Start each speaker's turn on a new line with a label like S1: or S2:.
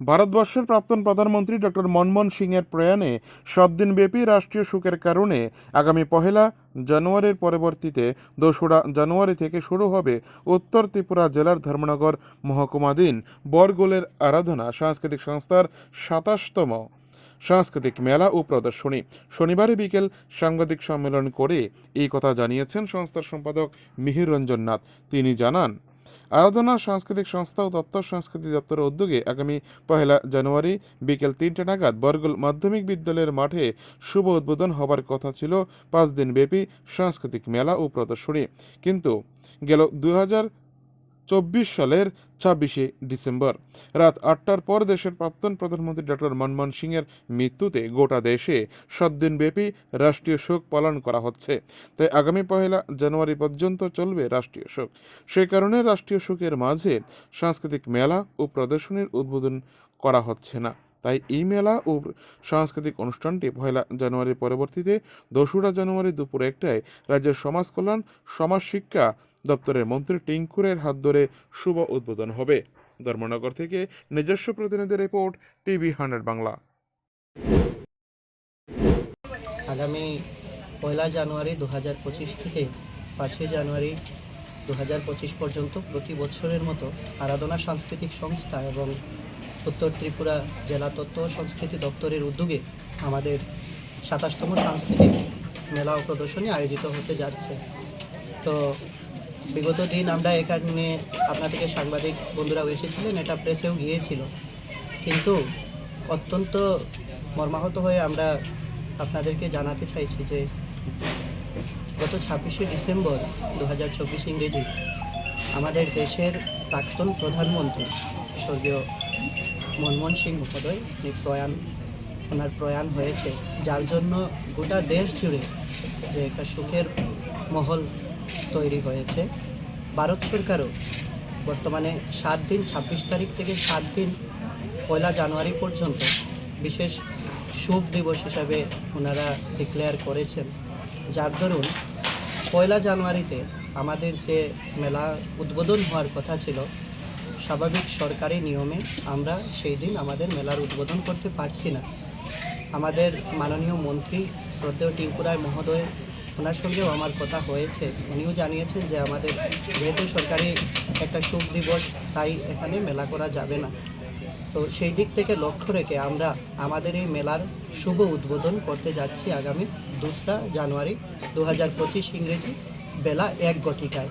S1: ভারতবর্ষের প্রাক্তন প্রধানমন্ত্রী ডক্টর মনমোহন সিংয়ের প্রয়াণে সাত দিনব্যাপী রাষ্ট্রীয় শোকের কারণে আগামী পহেলা জানুয়ারির পরবর্তীতে দোসরা জানুয়ারি থেকে শুরু হবে উত্তর ত্রিপুরা জেলার ধর্মনগর মহকুমাধীন বরগোলের আরাধনা সাংস্কৃতিক সংস্থার সাতাশতম সাংস্কৃতিক মেলা ও প্রদর্শনী। শনিবার বিকেল সাংবাদিক সম্মেলন করে এই কথা জানিয়েছেন সংস্থার সম্পাদক মিহির রঞ্জন নাথ। তিনি জানান আরাধনা সাংস্কৃতিক সংস্থা ও তত্ত্ব সংস্কৃতি দপ্তরের উদ্যোগে আগামী পহেলা জানুয়ারি বিকেল তিনটে নাগাদ বরগুল মাধ্যমিক বিদ্যালয়ের মাঠে শুভ উদ্বোধন হবার কথা ছিল পাঁচ দিন ব্যাপী সাংস্কৃতিক মেলা ও প্রদর্শনী। কিন্তু গেল দুই হাজার চব্বিশ সালের ছাব্বিশে ডিসেম্বর। রাত আটটার পর দেশের প্রাক্তন প্রধানমন্ত্রী ডক্টর মনমোহন সিংয়ের মৃত্যুতে গোটা দেশে সাত দিনব্যাপী রাষ্ট্রীয় শোক পালন করা হচ্ছে। তাই আগামী পহেলা জানুয়ারি পর্যন্ত চলবে রাষ্ট্রীয় শোক। সে কারণে রাষ্ট্রীয় শোকের মাঝে সাংস্কৃতিক মেলা ও প্রদর্শনীর উদ্বোধন করা হচ্ছে না। তাই এই মেলা ও সাংস্কৃতিক অনুষ্ঠানটি পয়লা জানুয়ারির পরবর্তীতে দোসরা জানুয়ারি দুপুর একটায় রাজ্যের সমাজ কল্যাণ সমাজ শিক্ষা দপ্তরের মন্ত্রী টিঙ্কুরের হাত ধরে শুভ উদ্বোধন হবে। ধর্মনগর থেকে নিজস্ব প্রতিনিধি রিপোর্ট, টিভি হান্ড্রেড বাংলা।
S2: আগামী পয়লা জানুয়ারি দু হাজার পঁচিশ থেকে পাঁচই জানুয়ারি দু হাজার পঁচিশ পর্যন্ত প্রতি বছরের মতো আরাধনা সাংস্কৃতিক সংস্থা এবং উত্তর ত্রিপুরা জেলা ও সংস্কৃতি দপ্তরের উদ্যোগে আমাদের সাতাশতম সাংস্কৃতিক মেলা ও প্রদর্শনী আয়োজিত হতে যাচ্ছে। তো বিগত দিন আমরা এখানে আপনাদেরকে সাংবাদিক বন্ধুরাও এসেছিলেন, এটা প্রেসেও গিয়েছিল। কিন্তু অত্যন্ত মর্মাহত হয়ে আমরা আপনাদেরকে জানাতে চাইছি যে গত ছাব্বিশে ডিসেম্বর দু হাজার চব্বিশ ইংরেজি আমাদের দেশের প্রাক্তন প্রধানমন্ত্রী, স্বর্গীয় মনমোহন সিং মহোদয় উনি প্রয়াণ, ওনার প্রয়াণ হয়েছে। যার জন্য গোটা দেশ জুড়ে যে একটা সুখের মহল তৈরি হয়েছে। ভারত সরকারও বর্তমানে সাত দিন, ছাব্বিশ তারিখ থেকে সাত দিন, পয়লা জানুয়ারি পর্যন্ত বিশেষ শোক দিবস হিসাবে ওনারা ডিক্লেয়ার করেছেন। যার দরুন পয়লা জানুয়ারিতে আমাদের যে মেলা উদ্বোধন হওয়ার কথা ছিল স্বাভাবিক সরকারি নিয়মে আমরা সেই দিন আমাদের মেলার উদ্বোধন করতে পারছি না। আমাদের মাননীয় মন্ত্রী শ্রদ্ধেয় টিঙ্কুরায় মহোদয়, ওনার সঙ্গেও আমার কথা হয়েছে। উনিও জানিয়েছেন যে আমাদের যেহেতু সরকারি একটা শুভ দিবস, তাই এখানে মেলা করা যাবে না। তো সেই দিক থেকে লক্ষ্য রেখে আমরা আমাদের এই মেলার শুভ উদ্বোধন করতে যাচ্ছি আগামী দোসরা জানুয়ারি দু হাজার পঁচিশ ইংরেজি বেলা এক ঘটিকায়।